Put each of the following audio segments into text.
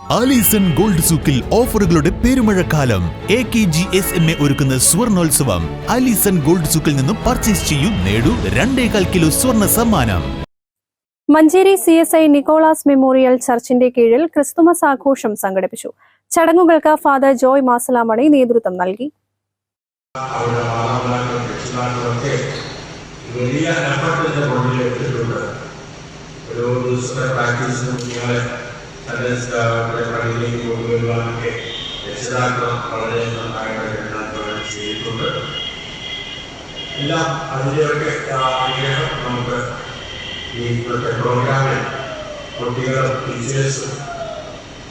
Alison gold സൂക്കിൽ ഓഫറുകളുടെ പെരുമഴക്കാലം A K G S M A ഒരുക്കുന്ന സ്വർണോത്സവം ആലീസൺ ഗോൾഡ് സൂക്കിൽ നിന്നും പർച്ചേസ് ചെയ്യൂ നേടൂ രണ്ടേകാൽ കിലോ സ്വർണ സമ്മാനം Manjeri C S I Nicholas memorial ചർച്ചിന്റെ കീഴിൽ ക്രിസ്തുമസ് ആഘോഷം സംഘടിപ്പിച്ചു ചടങ്ങുകൾക്ക് ഫാദർ ജോയ് മാസലാമണി നേതൃത്വം നൽകി വലിയ പുറകിൽ ഒരു തന്റെ പള്ളിയിലേക്ക് കൊണ്ടുവരുവാനൊക്കെ രക്ഷിതാക്കൾ വളരെ നന്നായിട്ട് രക്ഷിതാക്കൾ ചെയ്തിട്ടുണ്ട്. എല്ലാം അതിന്റെയൊക്കെ അനുഗ്രഹം നമുക്ക് ഈ ഇന്നത്തെ പ്രോഗ്രാമിൽ കുട്ടികളും ടീച്ചേഴ്സും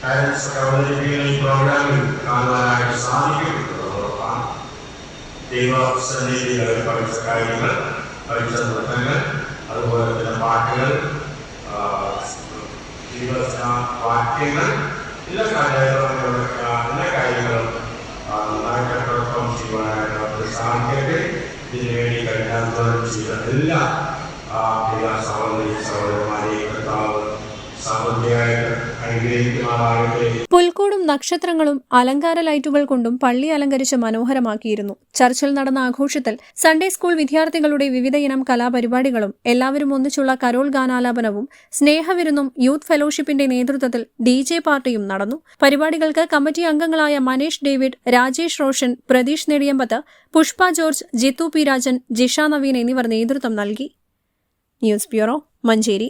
പാരൻസ് അവതരിപ്പിക്കുന്ന ഈ പ്രോഗ്രാമിൽ കാണുവാനായിട്ട് സാധിക്കും എന്നുള്ളത് ഉറപ്പാണ് ദൈവസന്നിധികളിൽ പഠിച്ച കാര്യങ്ങൾ പഠിച്ച നൃത്തങ്ങൾ അതുപോലെ തന്നെ പാട്ടുകൾ ആ, വാക്യങ്ങൾ എല്ലാ കാര്യങ്ങളും എല്ലാ കാര്യങ്ങളും നന്നായിട്ട് പെർഫോം ചെയ്യുവാനായിട്ട് അവർക്ക് സാധിക്കട്ടെ. ഇതിനു വേണ്ടി കഠിനാധ്വാനം ചെയ്ത എല്ലാ പ്രിയ സഹോദരി സഹോദരന്മാരെയും കർത്താവ് പുൽക്കൂടും നക്ഷത്രങ്ങളും അലങ്കാര ലൈറ്റുകൾ കൊണ്ടും പള്ളി അലങ്കരിച്ച് മനോഹരമാക്കിയിരുന്നു. ചർച്ചിൽ നടന്ന ആഘോഷത്തിൽ സൺഡേ സ്കൂൾ വിദ്യാർത്ഥികളുടെ വിവിധയിനം കലാപരിപാടികളും എല്ലാവരും ഒന്നിച്ചുള്ള കരോൾ ഗാനാലാപനവും സ്നേഹവിരുന്നും യൂത്ത് ഫെലോഷിപ്പിന്റെ നേതൃത്വത്തിൽ ഡി ജെ പാർട്ടിയും നടന്നു. പരിപാടികൾക്ക് കമ്മിറ്റി അംഗങ്ങളായ Manish David Rajesh Roshan Pratheesh Nediyambath Pushpa George Jithu P Rajan Jisha Naveen എന്നിവർ നേതൃത്വം നൽകി. News bureau Manjeri.